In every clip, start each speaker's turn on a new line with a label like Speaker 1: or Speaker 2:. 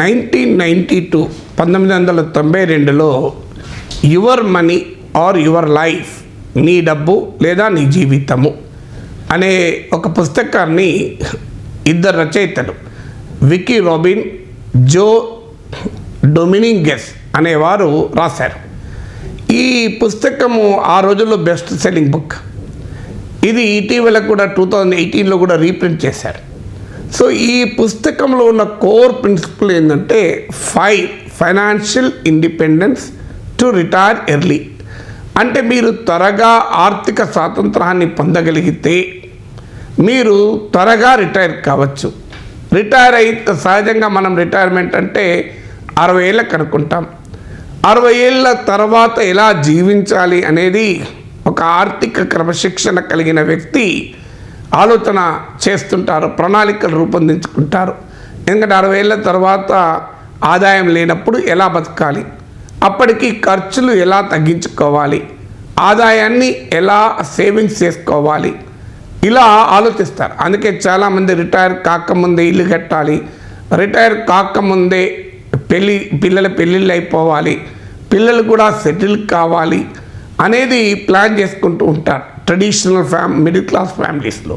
Speaker 1: Nineteen ninety two పంతొమ్మిది వందల తొంభై రెండులో your money or your life నీ డబ్బు లేదా నీ జీవితము అనే ఒక పుస్తకాన్ని ఇద్దరు రచయితలు వికీ రాబిన్ జో డొమినింగెస్ అనేవారు రాశారు. ఈ పుస్తకము ఆ రోజుల్లో బెస్ట్ సెల్లింగ్ బుక్. ఇది ఇటీవల కూడా టూ థౌజండ్ ఎయిటీన్లో కూడా రీప్రింట్ చేశారు. సో ఈ పుస్తకంలో ఉన్న కోర్ ప్రిన్సిపల్ ఏంటంటే fire financial independence to retire early. అంటే మీరు త్వరగా ఆర్థిక స్వాతంత్రాన్ని పొందగలిగితే మీరు త్వరగా రిటైర్ కావచ్చు. రిటైర్ అయితే సహజంగా మనం రిటైర్మెంట్ అంటే అరవై ఏళ్ళకి అనుకుంటాం అరవై ఏళ్ళ తర్వాత ఎలా జీవించాలి అనేది ఒక ఆర్థిక క్రమశిక్షణ కలిగిన వ్యక్తి ఆలోచన చేస్తుంటారు ప్రణాళికలు రూపొందించుకుంటారు. ఎందుకంటే అరవై ఏళ్ళ తర్వాత ఆదాయం లేనప్పుడు ఎలా బతకాలి? అప్పటికి ఖర్చులు ఎలా తగ్గించుకోవాలి? ఆదాయాన్ని ఎలా సేవింగ్స్ చేసుకోవాలి? ఇలా ఆలోచిస్తారు. అందుకే చాలామంది రిటైర్ కాకముందే ఇల్లు కట్టాలి. రిటైర్ కాకముందే పెళ్ళి పిల్లల పెళ్ళిళ్ళు అయిపోవాలి. పిల్లలు కూడా సెటిల్ కావాలి. అనేది ప్లాన్ చేసుకుంటూ ఉంటారు ట్రెడిషనల్ ఫ్యామ్ మిడిల్ క్లాస్ ఫ్యామిలీస్లో.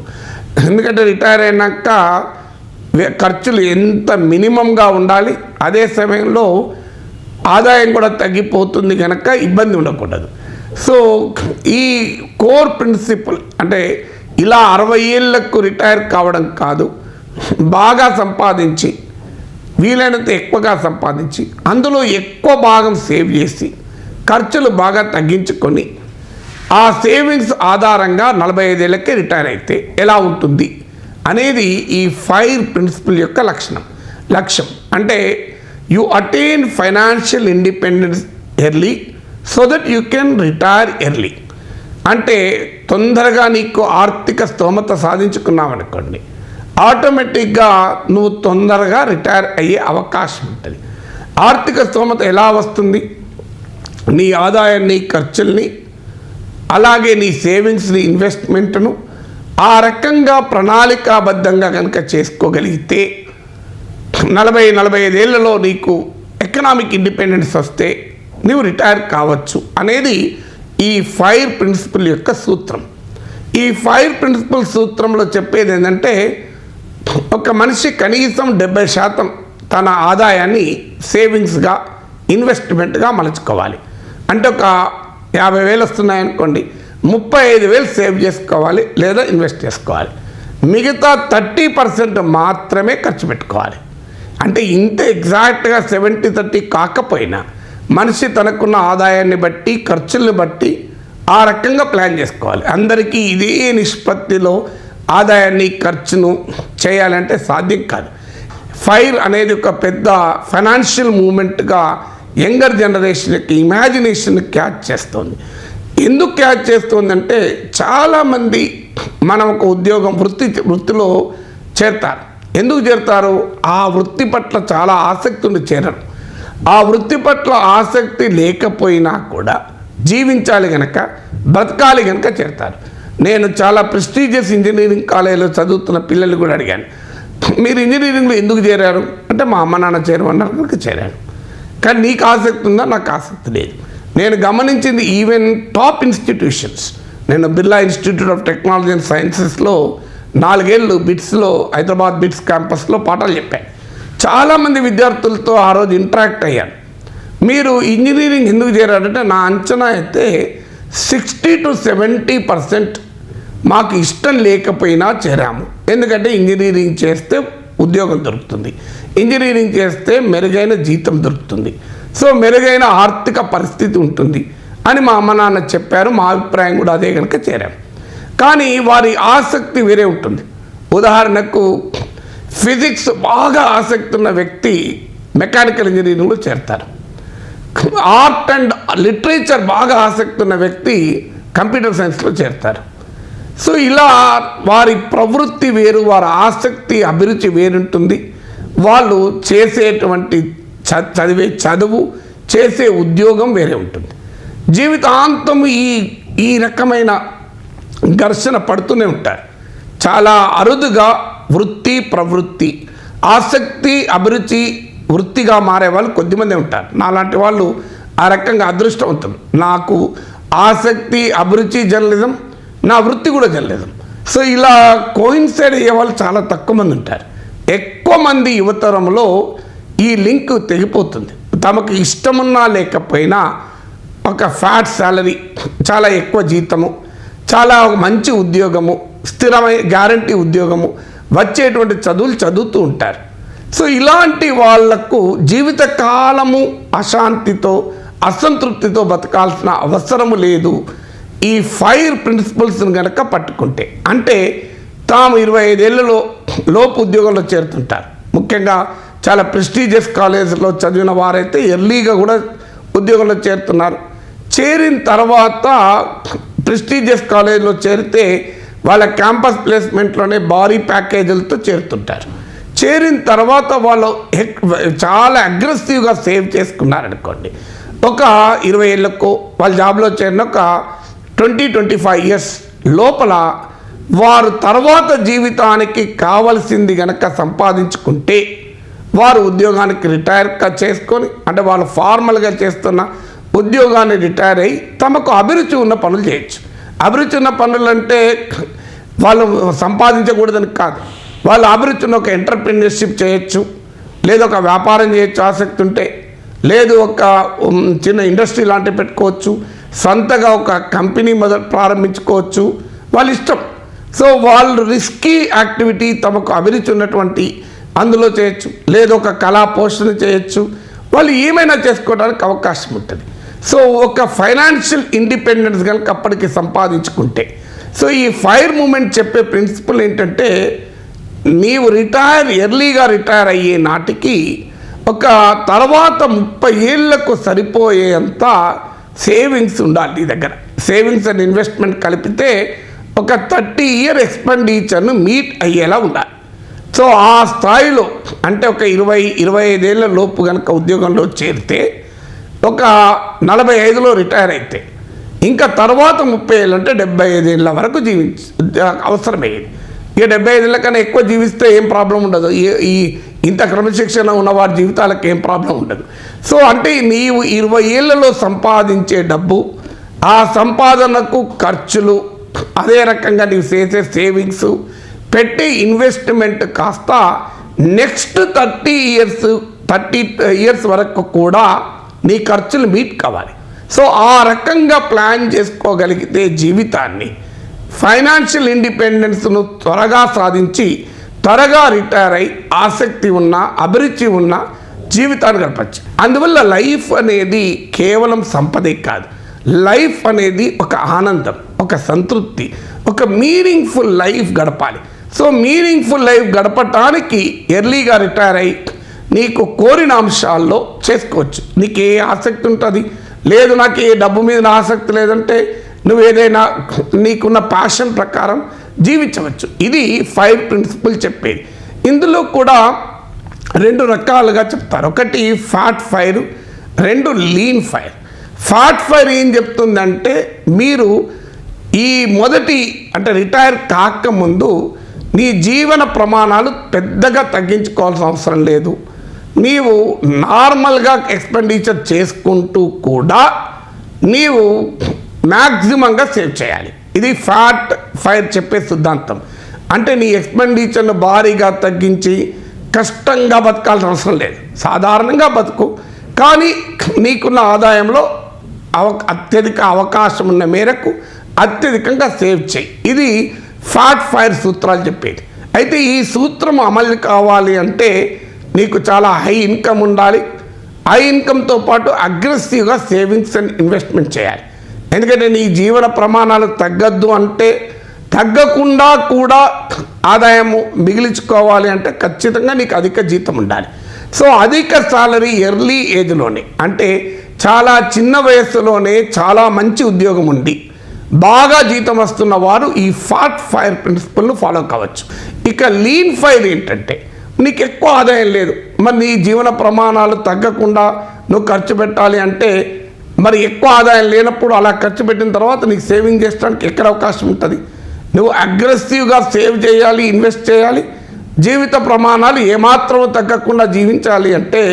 Speaker 1: ఎందుకంటే రిటైర్ అయినాక ఖర్చులు ఎంత మినిమంగా ఉండాలి అదే సమయంలో ఆదాయం కూడా తగ్గిపోతుంది కనుక ఇబ్బంది ఉండకూడదు. సో ఈ కోర్ ప్రిన్సిపల్ అంటే ఇలా అరవై ఏళ్ళకు రిటైర్ కావడం కాదు బాగా సంపాదించి వీలైనంత ఎక్కువగా సంపాదించి అందులో ఎక్కువ భాగం సేవ్ చేసి ఖర్చులు బాగా తగ్గించుకొని ఆ సేవింగ్స్ ఆధారంగా నలభై ఐదేళ్ళకే రిటైర్ అయితే ఎలా ఉంటుంది అనేది ఈ ఫైర్ ప్రిన్సిపల్ యొక్క లక్షణం. లక్ష్యం అంటే you attain financial independence early so that you can retire early అంటే తొందరగా నీకు ఆర్థిక స్తోమత సాధించుకున్నావు అనుకోండి ఆటోమేటిక్గా నువ్వు తొందరగా రిటైర్ అయ్యే అవకాశం ఉంటుంది. ఆర్థిక స్తోమత ఎలా వస్తుంది? నీ ఆదాయాన్ని ఖర్చుల్ని అలాగే నీ సేవింగ్స్ని ఇన్వెస్ట్మెంట్ను ఆ రకంగా ప్రణాళికాబద్ధంగా కనుక చేసుకోగలిగితే నలభై నలభై ఐదేళ్ళలో నీకు ఎకనామిక్ ఇండిపెండెన్స్ వస్తే నువ్వు రిటైర్ కావచ్చు అనేది ఈ ఫైర్ ప్రిన్సిపల్ యొక్క సూత్రం. ఈ ఫైర్ ప్రిన్సిపల్ సూత్రంలో చెప్పేది ఏంటంటే ఒక మనిషి కనీసం డెబ్బై శాతం తన ఆదాయాన్ని సేవింగ్స్గా ఇన్వెస్ట్మెంట్గా మలుచుకోవాలి. అంటే ఒక యాభై వేలు వస్తున్నాయనుకోండి ముప్పై ఐదు వేలు సేవ్ చేసుకోవాలి లేదా ఇన్వెస్ట్ చేసుకోవాలి. మిగతా థర్టీ పర్సెంట్ మాత్రమే ఖర్చు పెట్టుకోవాలి. అంటే ఇంత ఎగ్జాక్ట్గా సెవెంటీ థర్టీ కాకపోయినా మనిషి తనకున్న ఆదాయాన్ని బట్టి ఖర్చుల్ని బట్టి ఆ రకంగా ప్లాన్ చేసుకోవాలి. అందరికీ ఇదే నిష్పత్తిలో ఆదాయాన్ని ఖర్చును చేయాలంటే సాధ్యం కాదు. ఫైర్ అనేది ఒక పెద్ద ఫైనాన్షియల్ మూమెంట్గా యంగర్ జనరేషన్కి ఇమాజినేషన్ క్యాచ్ చేస్తుంది. ఎందుకు క్యాచ్ చేస్తుందంటే చాలామంది మనం ఒక ఉద్యోగం వృత్తి వృత్తిలో చేరతారు. ఎందుకు చేరతారు? ఆ వృత్తి పట్ల చాలా ఆసక్తి ఉండి చేరరు. ఆ వృత్తి పట్ల ఆసక్తి లేకపోయినా కూడా జీవించాలి గనక బ్రతకాలి గనక చేరతారు. నేను చాలా ప్రెస్టీజియస్ ఇంజనీరింగ్ కాలేజీలో చదువుతున్న పిల్లలు కూడా అడిగాను. మీరు ఇంజనీరింగ్లో ఎందుకు చేరారు? అంటే మా అమ్మ నాన్న చేరమన్నారు కనుక చేరాను. కానీ నీకు ఆసక్తి ఉందా? నాకు ఆసక్తి లేదు. నేను గమనించింది ఈవెన్ టాప్ ఇన్స్టిట్యూషన్స్ నేను Birla institute of technology and సైన్సెస్లో నాలుగేళ్ళు బిట్స్లో హైదరాబాద్ బిట్స్ క్యాంపస్లో పాఠాలు చెప్పాను. చాలామంది విద్యార్థులతో ఆ రోజు ఇంటరాక్ట్ అయ్యాను. మీరు ఇంజనీరింగ్ ఎందుకు చేరారంటే నా అంచనా అయితే సిక్స్టీ టు సెవెంటీ పర్సెంట్ మాకు ఇష్టం లేకపోయినా చేరాము. ఎందుకంటే ఇంజనీరింగ్ చేస్తే ఉద్యోగం దొరుకుతుంది. ఇంజనీరింగ్ చేస్తే మెరుగైన జీతం దొరుకుతుంది. సో మెరుగైన ఆర్థిక పరిస్థితి ఉంటుంది అని మా అమ్మ నాన్న చెప్పారు మా అభిప్రాయం కూడా అదే కనుక చేరాం. కానీ వారి ఆసక్తి వేరే ఉంటుంది. ఉదాహరణకు ఫిజిక్స్ బాగా ఆసక్తి ఉన్న వ్యక్తి మెకానికల్ ఇంజనీరింగ్లో చేరతారు. ఆర్ట్ అండ్ లిటరేచర్ బాగా ఆసక్తి ఉన్న వ్యక్తి కంప్యూటర్ సైన్స్లో చేరతారు. సో ఇలా వారి ప్రవృత్తి వేరు వారి ఆసక్తి అభిరుచి వేరుంటుంది. వాళ్ళు చేసేటువంటి చ- చదివే చదువు చేసే ఉద్యోగం వేరే ఉంటుంది. జీవితాంతం ఈ ఈ రకమైన ఘర్షణ పడుతూనే ఉంటారు. చాలా అరుదుగా వృత్తి ప్రవృత్తి ఆసక్తి అభిరుచి వృత్తిగా మారే వాళ్ళు కొద్దిమంది ఉంటారు. నాలాంటి వాళ్ళు ఆ రకంగా అదృష్టవంతులు నాకు ఆసక్తి అభిరుచి జర్నలిజం నా వృత్తి కూడా జర్నలిజం. సో ఇలా కోయిన్సైడ్ అయ్యే వాళ్ళు చాలా తక్కువ మంది ఉంటారు. ఎక్కువ మంది యువతరంలో ఈ లింక్ తెగిపోతుంది. తమకు ఇష్టమున్నా లేకపోయినా ఒక ఫ్యాట్ శాలరీ చాలా ఎక్కువ జీతము చాలా మంచి ఉద్యోగము స్థిరమైన గ్యారంటీ ఉద్యోగము వచ్చేటువంటి చదువులు చదువుతూ ఉంటారు. సో ఇలాంటి వాళ్ళకు జీవితకాలము అశాంతితో అసంతృప్తితో బతకాల్సిన అవసరము లేదు. ఈ ఫైర్ ప్రిన్సిపల్స్ని కనుక పట్టుకుంటే అంటే తాము ఇరవై ఐదేళ్ళలో లోపు ఉద్యోగంలో చేరుతుంటారు. ముఖ్యంగా చాలా ప్రెస్టీజియస్ కాలేజీలో చదివిన వారైతే ఎర్లీగా కూడా ఉద్యోగంలో చేరుతున్నారు. చేరిన తర్వాత ప్రెస్టీజియస్ కాలేజీలో చేరితే వాళ్ళ క్యాంపస్ ప్లేస్మెంట్లోనే భారీ ప్యాకేజీలతో చేరుతుంటారు. చేరిన తర్వాత వాళ్ళు చాలా అగ్రెసివ్గా సేవ్ చేసుకున్నారనుకోండి. ఒక ఇరవై ఏళ్ళకు వాళ్ళ జాబ్లో చేరిన ఒక ట్వంటీ ట్వంటీ ఫైవ్ ఇయర్స్ లోపల వారు తర్వాత జీవితానికి కావలసింది గనక సంపాదించుకుంటే వారు ఉద్యోగానికి రిటైర్ చేసుకొని అంటే వాళ్ళు ఫార్మల్గా చేస్తున్న ఉద్యోగాన్ని రిటైర్ అయ్యి తమకు అభిరుచి ఉన్న పనులు చేయొచ్చు. అభిరుచి ఉన్న పనులు అంటే వాళ్ళు సంపాదించకూడదని కాదు. వాళ్ళు అభిరుచి ఉన్న ఒక ఎంటర్ప్రినర్షిప్ చేయొచ్చు లేదా ఒక వ్యాపారం చేయొచ్చు ఆసక్తి ఉంటే లేదు ఒక చిన్న ఇండస్ట్రీ లాంటివి పెట్టుకోవచ్చు సొంతగా ఒక కంపెనీ మొదలు ప్రారంభించుకోవచ్చు. వాళ్ళ ఇష్టం. సో వాళ్ళు రిస్కీ యాక్టివిటీ తమకు అభిరుచి ఉన్నటువంటి అందులో చేయొచ్చు. లేదా ఒక కళా పోషణ చేయొచ్చు. వాళ్ళు ఏమైనా చేసుకోవడానికి అవకాశం ఉంటుంది. సో ఒక ఫైనాన్షియల్ ఇండిపెండెన్స్ కనుక అప్పటికి సంపాదించుకుంటే. సో ఈ ఫైర్ మూమెంట్ చెప్పే ప్రిన్సిపల్ ఏంటంటే నీవు రిటైర్ ఎర్లీగా రిటైర్ అయ్యే నాటికి ఒక తర్వాత ముప్పై ఏళ్ళకు సరిపోయేంత సేవింగ్స్ ఉండాలి నీ దగ్గర. సేవింగ్స్ అండ్ ఇన్వెస్ట్మెంట్ కలిపితే ఒక థర్టీ ఇయర్ ఎక్స్పెండిచర్ను మీట్ అయ్యేలా ఉండాలి. సో ఆ స్థాయిలో అంటే ఒక ఇరవై ఇరవై ఐదేళ్ళ లోపు కనుక ఉద్యోగంలో చేరితే ఒక నలభై ఐదులో రిటైర్ అయితే ఇంకా తర్వాత ముప్పై ఏళ్ళు అంటే డెబ్బై ఐదేళ్ళ వరకు జీవించ అవసరమయ్యేది. ఇక డెబ్బై ఐదేళ్ళ కన్నా ఎక్కువ జీవిస్తే ఏం ప్రాబ్లం ఉండదు. ఈ- ఈ ఇంత క్రమశిక్షణ ఉన్న వారి జీవితాలకు ఏం ప్రాబ్లం ఉండదు. సో అంటే నీవు ఇరవై ఏళ్ళలో సంపాదించే డబ్బు ఆ సంపాదనకు ఖర్చులు అదే రకంగా నీవు చేసే సేవింగ్స్ పెట్టే ఇన్వెస్ట్మెంట్ కాస్త next thirty years thirty years వరకు కూడా నీ ఖర్చులు మీట్ కావాలి. సో ఆ రకంగా ప్లాన్ చేసుకోగలిగితే జీవితాన్ని ఫైనాన్షియల్ ఇండిపెండెన్స్ను త్వరగా సాధించి త్వరగా రిటైర్ అయి ఆసక్తి ఉన్న అభిరుచి ఉన్న జీవితాన్ని గడపచ్చు. అందువల్ల లైఫ్ అనేది కేవలం సంపదే కాదు. లైఫ్ అనేది ఒక ఆనందం. ఒక సంతృప్తి ఒక మీనింగ్ఫుల్ లైఫ్ గడపాలి. సో మీనింగ్ఫుల్ లైఫ్ గడపటానికి ఎర్లీగా రిటైర్ అయ్యి నీకు కోరిన అంశాల్లో చేసుకోవచ్చు. నీకు ఏ ఆసక్తి ఉంటుంది. లేదు నాకు ఏ డబ్బు మీద ఆసక్తి లేదంటే నువ్వు ఏదైనా నీకున్న ప్యాషన్ ప్రకారం జీవించవచ్చు. ఇది ఫైవ్ ప్రిన్సిపల్ చెప్పేది. ఇందులో కూడా రెండు రకాలుగా చెప్తారు. ఒకటి ఫ్యాట్ ఫైర్ రెండు లీన్ ఫైర్ ఫ్యాట్ ఫైర్ ఏం చెప్తుందంటే మీరు ఈ మొదటి అంటే రిటైర్ కాకముందు నీ జీవన ప్రమాణాలు పెద్దగా తగ్గించుకోవాల్సిన అవసరం లేదు. నీవు నార్మల్గా ఎక్స్పెండిచర్ చేసుకుంటూ కూడా నీవు మ్యాక్సిమంగా సేవ్ చేయాలి. ఇది ఫ్యాట్ ఫైర్ చెప్పే సిద్ధాంతం. అంటే నీ ఎక్స్పెండిచర్ను భారీగా తగ్గించి కష్టంగా బతకాల్సిన అవసరం లేదు. సాధారణంగా బతుకు. కానీ నీకున్న ఆదాయంలో అవ అత్యధిక అవకాశం ఉన్న మేరకు అత్యధికంగా సేవ్ చేయి. ఇది ఫ్యాట్ ఫైర్ సూత్రాలు చెప్పేది. అయితే ఈ సూత్రం అమలు కావాలి అంటే నీకు చాలా హై ఇన్కమ్ ఉండాలి. హై ఇన్కమ్తో పాటు అగ్రెసివ్గా సేవింగ్స్ అండ్ ఇన్వెస్ట్మెంట్ చేయాలి. ఎందుకంటే నీ జీవన ప్రమాణాలు తగ్గద్దు అంటే తగ్గకుండా కూడా ఆదాయము మిగిలించుకోవాలి అంటే ఖచ్చితంగా నీకు అధిక జీతం ఉండాలి. సో అధిక సాలరీ ఎర్లీ ఏజ్లోనే అంటే చాలా చిన్న వయస్సులోనే చాలా మంచి ఉద్యోగం ఉంది. బాగా జీతం వస్తున్న వారు ఈ ఫాట్ ఫైర్ ప్రిన్సిపల్ను ఫాలో కావచ్చు. ఇక లీన్ ఫైర్ ఏంటంటే నీకు ఎక్కువ ఆదాయం లేదు. మరి నీ జీవన ప్రమాణాలు తగ్గకుండా నువ్వు ఖర్చు పెట్టాలి అంటే మరి ఎక్కువ ఆదాయం లేనప్పుడు అలా ఖర్చు పెట్టిన తర్వాత నీకు సేవింగ్ చేసుకోవడానికి ఎక్కడ అవకాశం ఉంటుంది? నువ్వు అగ్రెసివ్గా సేవ్ చేయాలి ఇన్వెస్ట్ చేయాలి. జీవిత ప్రమాణాలు ఏమాత్రం తగ్గకుండా జీవించాలి అంటే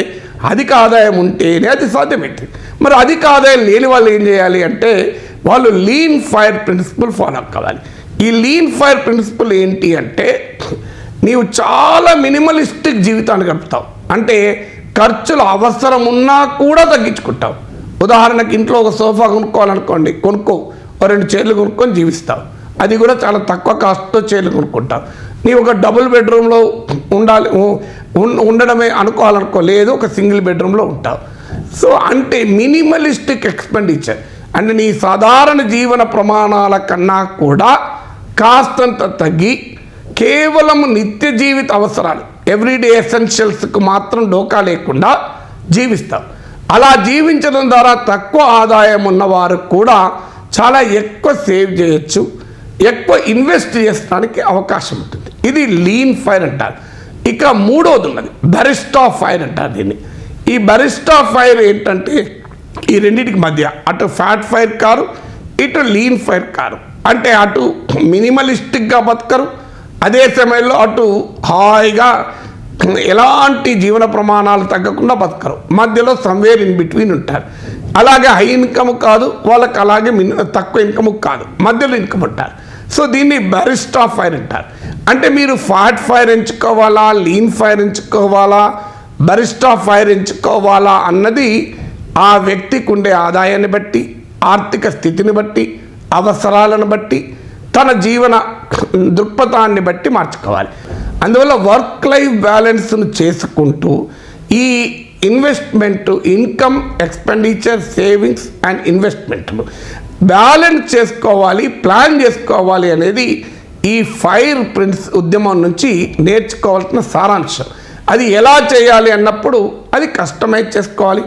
Speaker 1: అధిక ఆదాయం ఉంటేనే అది సాధ్యమైంది మరి అధిక ఆదాయం లేని వాళ్ళు ఏం చేయాలి అంటే వాళ్ళు లీన్ ఫైర్ ప్రిన్సిపల్ ఫాలో కావాలి. ఈ లీన్ ఫైర్ ప్రిన్సిపల్ ఏంటి అంటే నీవు చాలా మినిమలిస్టిక్ జీవితాన్ని గడుపుతావు. అంటే ఖర్చులు అవసరం ఉన్నా కూడా తగ్గించుకుంటావు. ఉదాహరణకి ఇంట్లో ఒక సోఫా కొనుక్కోవాలనుకోండి కొనుక్కో. ఓ రెండు చైర్లు కొనుక్కొని జీవిస్తావు. అది కూడా చాలా తక్కువ కాస్ట్తో చైర్లు కొనుక్కుంటావు. నీవు ఒక డబుల్ బెడ్రూమ్లో ఉండాలి ఉండడమే అనుకోవాలనుకో లేదు ఒక సింగిల్ బెడ్రూమ్లో ఉంటావు. సో అంటే మినిమలిస్టిక్ ఎక్స్పెండిచర్ అంటే నీ సాధారణ జీవన ప్రమాణాల కన్నా కూడా కాస్తంత తగ్గి కేవలం నిత్య జీవిత అవసరాలు ఎవ్రీడే ఎసెన్షియల్స్కు మాత్రం డోకా లేకుండా జీవిస్తాం అలా జీవించడం ద్వారా తక్కువ ఆదాయం ఉన్నవారు కూడా చాలా ఎక్కువ సేవ్ చేయొచ్చు ఎక్కువ ఇన్వెస్ట్ చేసడానికి అవకాశం ఉంటుంది. ఇది లీన్ ఫైర్ అంటారు. ఇక మూడోది ఉన్నది బరిస్టా ఫైర్ అంటారు దీన్ని. ఈ బరిస్టా ఫైర్ ఏంటంటే ఈ రెండింటికి మధ్య. అటు ఫ్యాట్ ఫైర్ కారు ఇటు లీన్ ఫైర్ కారు. అంటే అటు మినిమలిస్టిక్గా బతకరు. అదే సమయంలో అటు హాయిగా ఎలాంటి జీవన ప్రమాణాలు తగ్గకుండా బతకరు. మధ్యలో సమ్వేర్ ఇన్ బిట్వీన్ ఉంటారు. అలాగే హై ఇన్కమ్ కాదు వాళ్ళకి అలాగే మిన్ తక్కువ ఇన్కమ్ కాదు. మధ్యలో ఇన్కమ్ ఉంటారు. సో దీన్ని బరిస్టా ఫైర్ అంటారు. అంటే మీరు ఫ్యాట్ ఫైర్ ఎంచుకోవాలా లీన్ ఫైర్ ఎంచుకోవాలా బరిస్టా ఫైర్ ఎంచుకోవాలా అన్నది ఆ వ్యక్తికి ఉండే ఆదాయాన్ని బట్టి ఆర్థిక స్థితిని బట్టి అవసరాలను బట్టి తన జీవన దృక్పథాన్ని బట్టి మార్చుకోవాలి. అందువల్ల వర్క్ లైఫ్ బ్యాలెన్స్ను చేసుకుంటూ ఈ investment income expenditure savings and ఇన్వెస్ట్మెంట్లు balance చేసుకోవాలి ప్లాన్ చేసుకోవాలి అనేది ఈ ఫైర్ ప్రిన్స్ ఉద్యమం నుంచి నేర్చుకోవాల్సిన సారాంశం. అది ఎలా చేయాలి అన్నప్పుడు అది కస్టమైజ్ చేసుకోవాలి.